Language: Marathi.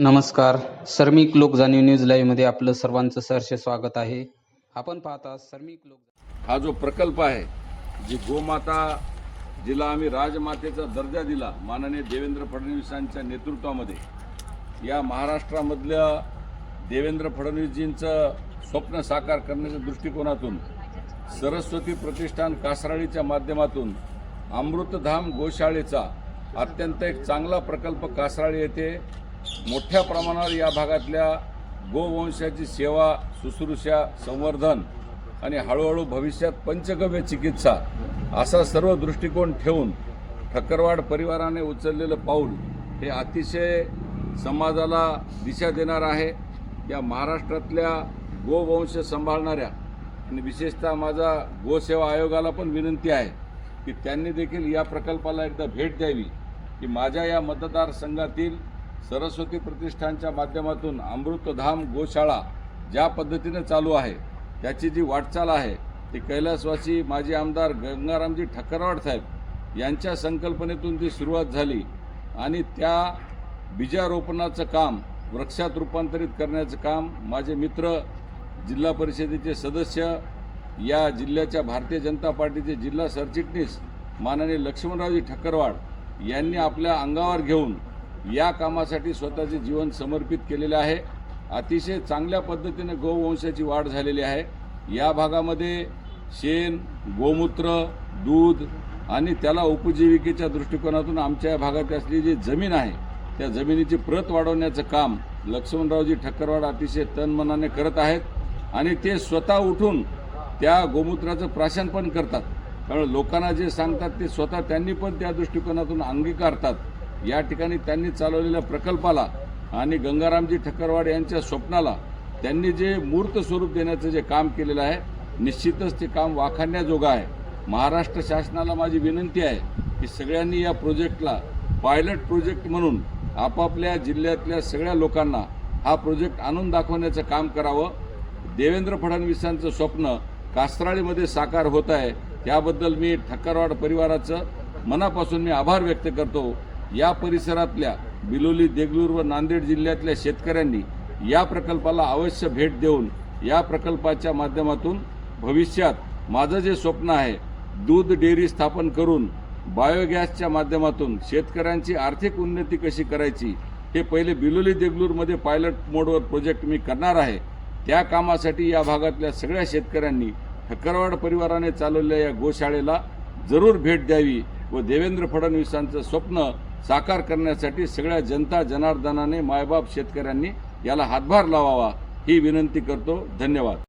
नमस्कार. सर्मिक लोक जाणीव न्यूज लाईव्हमध्ये आपलं सर्वांचं सहर्ष स्वागत आहे. आपण पाहता सर्मिक लोक हा जो प्रकल्प आहे जी गोमाता जिला आम्ही राजमातेचा दर्जा दिला माननीय देवेंद्र फडणवीसांच्या नेतृत्वामध्ये या महाराष्ट्रामधल्या देवेंद्र फडणवीसजींचं स्वप्न साकार करण्याच्या दृष्टिकोनातून सरस्वती प्रतिष्ठान कासराळीच्या माध्यमातून अमृतधाम गोशाळेचा अत्यंत एक चांगला प्रकल्प कासराळी येथे मोठ्या प्रमाणावर या भागातल्या गोवंशाची सेवा शुश्रूषा संवर्धन आणि हळूहळू भविष्यात पंचगव्य चिकित्सा असा सर्व दृष्टिकोन ठेवून ठक्करवाड परिवाराने उचललेलं पाऊल हे अतिशय समाजाला दिशा देणार आहे. या महाराष्ट्रातल्या गोवंश सांभाळणाऱ्या आणि विशेषतः माझा गोसेवा आयोगाला पण विनंती आहे की त्यांनी देखील या प्रकल्पाला एकदा भेट द्यावी की माझ्या या मतदारसंघातील सरस्वती प्रतिष्ठानच्या माध्यमातून अमृतधाम गोशाळा ज्या पद्धतीने चालू आहे त्याची जी वाटचाल आहे ती कैलासवासी माजी आमदार गंगारामजी ठक्करवाड साहेब यांच्या संकल्पनेतून ती सुरुवात झाली आणि त्या बीजारोपणाचं काम वृक्षात रूपांतरित करण्याचं काम माझे मित्र जिल्हा परिषदेचे सदस्य या जिल्ह्याच्या भारतीय जनता पार्टीचे जिल्हा सरचिटणीस माननीय लक्ष्मणरावजी ठक्करवाड यांनी आपल्या अंगावर घेऊन या कामासाठी स्वतःचे जीवन समर्पित केलेले आहे. अतिशय चांगल्या पद्धतीने गोवंशाची वाढ झालेली आहे. या भागामध्ये शेण गोमूत्र दूध आणि त्याला उपजीविकेच्या दृष्टिकोनातून आमच्या या भागात असलेली जी जमीन आहे त्या जमिनीची प्रत वाढवण्याचं काम लक्ष्मणरावजी ठक्करवाड अतिशय तनमनाने करत आहेत आणि ते स्वतः उठून त्या गोमूत्राचं प्राशन पण करतात. कारण लोकांना जे सांगतात ते स्वतः त्यांनी पण त्या दृष्टिकोनातून अंगीकारतात. या ठिकाणी त्यांनी चालवलेल्या प्रकल्पाला आणि गंगारामजी ठक्करवाड यांच्या स्वप्नाला त्यांनी जे मूर्त स्वरूप देण्याचं जे काम केलेलं आहे निश्चितच ते काम वाखाणण्याजोगं आहे. महाराष्ट्र शासनाला माझी विनंती आहे की सगळ्यांनी या प्रोजेक्टला पायलट प्रोजेक्ट म्हणून आपापल्या जिल्ह्यातल्या सगळ्या लोकांना हा प्रोजेक्ट आणून दाखवण्याचं काम करावं. देवेंद्र फडणवीसांचं स्वप्न कासराळीमध्ये साकार होत आहे त्याबद्दल मी ठक्करवाड परिवाराचं मनापासून मी आभार व्यक्त करतो. या परिसरातल्या बिलोली देगलूर व नांदेड जिल्ह्यातल्या शेतकऱ्यांनी या प्रकल्पाला अवश्य भेट देऊन या प्रकल्पाच्या माध्यमातून भविष्यात माझं जे स्वप्न आहे दूध डेअरी स्थापन करून बायोगॅसच्या माध्यमातून शेतकऱ्यांची आर्थिक उन्नती कशी करायची हे पहिले बिलोली देगलूरमध्ये पायलट मोडवर प्रोजेक्ट मी करणार आहे. त्या कामासाठी या भागातल्या सगळ्या शेतकऱ्यांनी ठक्करवाड परिवाराने चालवलेल्या या गोशाळेला जरूर भेट द्यावी व देवेंद्र फडणवीसांचं स्वप्न साकार करण्यासाठी सगळ्या जनता जनार्दनाने मायबाप शेतकऱ्यांनी याला हातभार लावावा ही विनंती करतो. धन्यवाद.